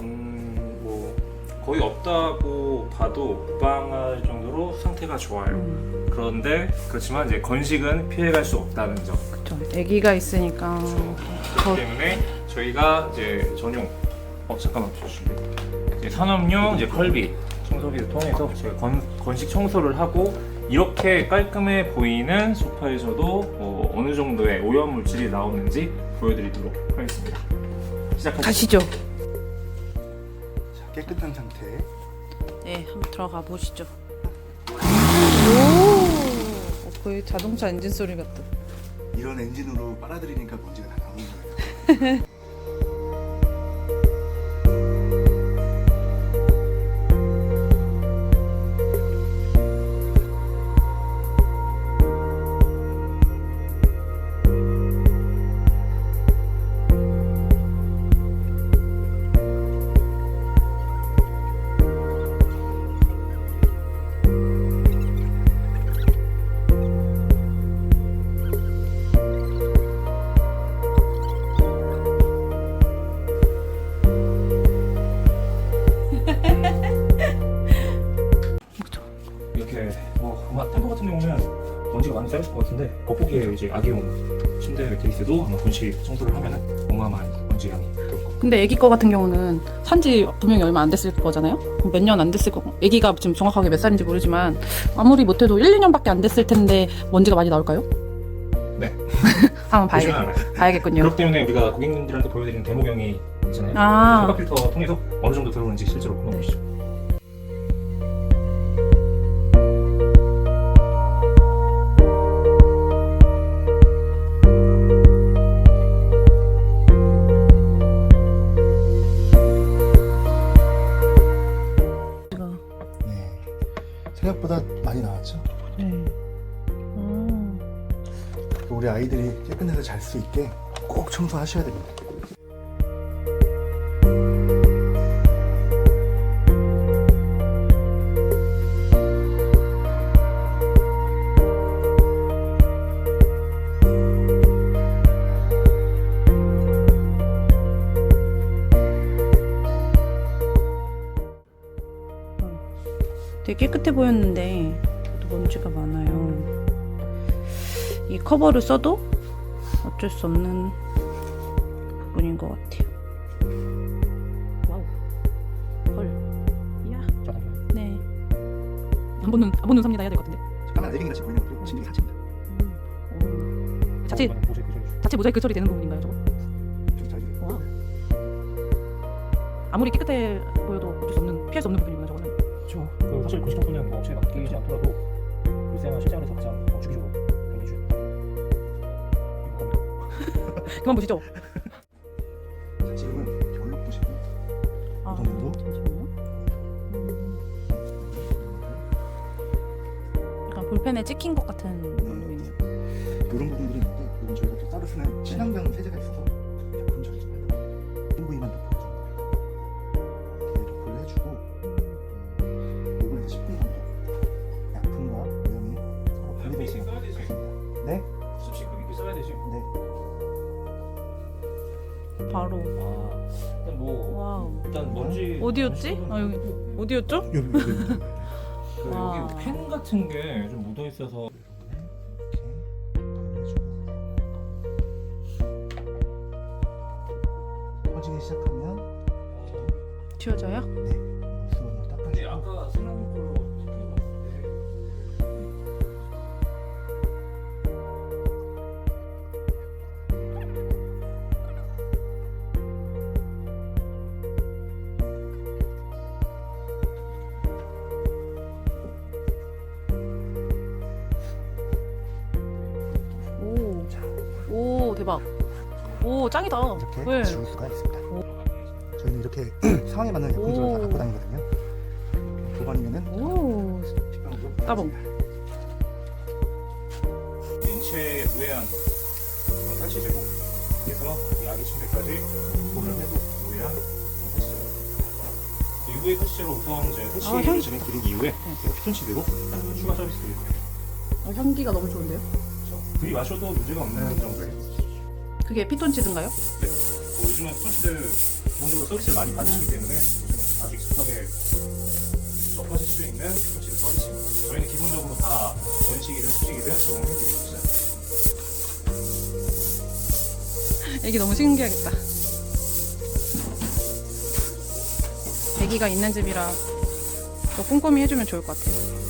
음, 뭐 거의 없다고 봐도 무방할 정도로 상태가 좋아요. 음. 그런데 그렇지만 이제 건식은 피해갈 수 없다는 점. 그렇죠. 아기가 있으니까. 그렇죠. 그렇기 더... 때문에 저희가 이제 전용 어 잠깐만 주시면 이제 산업용 음. 이제 펄비 청소기를 통해서 제가 건, 건식 청소를 하고 이렇게 깔끔해 보이는 소파에서도 뭐 어느 정도의 오염 물질이 나오는지 보여드리도록 하겠습니다. 시작하시죠. 가시죠. 자, 깨끗한 상태. 네, 한번 들어가 보시죠. 오, 어, 거의 자동차 엔진 소리 같다. 이런 엔진으로 빨아들이니까 먼지가 다 나오는 거예요. 쌓였을 것 같은데 겉보기에 이제 아기용 침대 매트리스도 아마 건식 청소를 하면은 어마어마한 먼지 양이 들을 겁니다. 근데 아기 거 같은 경우는 산지 분명히 얼마 안 됐을 거잖아요? 몇 년 안 됐을 거고. 아기가 지금 정확하게 몇 살인지 모르지만 아무리 못해도 1, 2년밖에 안 됐을 텐데 먼지가 많이 나올까요? 네. 한번 보시면 봐야겠, 알아요. 봐야겠군요. 그렇기 때문에 우리가 고객님들한테 보여드리는 데모경이 있잖아요. 아. 소각 필터 통해서 어느 정도 들어오는지 실제로 보여보시죠. 아이들이 깨끗해서 잘 수 있게 꼭 청소하셔야 됩니다. 되게 깨끗해 보였는데 먼지가 많아요. 이 커버를 써도 어쩔 수 없는 부분인 것 같아요. 와우. 헐. 이야. 네. 안 보는 안 보는 삽니다 해야 될 것 같은데. 잠깐만 내빙이 같이 보이는 것도 진짜 사진입니다. 오. 자체 자체 모자이크 처리 되는 부분인가요, 저거? 와. 아무리 깨끗해 보여도 어쩔 수 없는 피할 수 없는 부분이구나 저거는. 그렇죠. 그 사실 청소는 뭐 업체에 맡기지 않더라도 일생활 실생활에서 가장 어, 주기적으로 그만 보시죠. 자, 지금은 결로 보시고 아, 이 정도? 잠시만요. 음. 약간 볼펜에 찍힌 것 같은 느낌이네요. 이런 부분들이 있는데 이건 저희가 또 따로 쓰는 친환경 세제가 있어서 바로. 아, 일단 뭐 와우. 일단 먼지 어디였지? 아 여기 어디였죠? 여기 여기 여기. 그 와. 여기 펜 같은 게 좀 묻어 있어서 퍼지기 시작하면 지워져요? 네 근데 닦아주고 아까 생각한 걸로 대박. 오 짱이다. 이렇게 네. 지울 수가 있습니다. 저희는 이렇게 상황에 맞는 약품들을 오. 다 갖고 다니거든요. 오. 식병으로 따봉. 인체에 우회한 그런 탈취 그래서 이 아기 침대까지 보를 해도 우회한 그런 탈취 제고 UV 탈취제로 우선 이제 아, 향- 탈취를 진행 드린 이후에 제가 피톤치대로 추가 서비스 드릴 거예요 어, 향기가 너무 좋은데요? 그렇죠. 그리 마셔도 문제가 없는 정도예요 그게 피톤치드인가요? 네. 뭐 요즘은 피톤치드 기본적으로 서비스를 많이 받으시기 때문에 요즘 아주 익숙하게 접하실 수 있는 피톤치드 서비스입니다. 저희는 기본적으로 다 건식이든 수식이든 제공해드리고 있어요. 애기 너무 신기하겠다. 애기가 있는 집이라 더 꼼꼼히 해주면 좋을 것 같아요.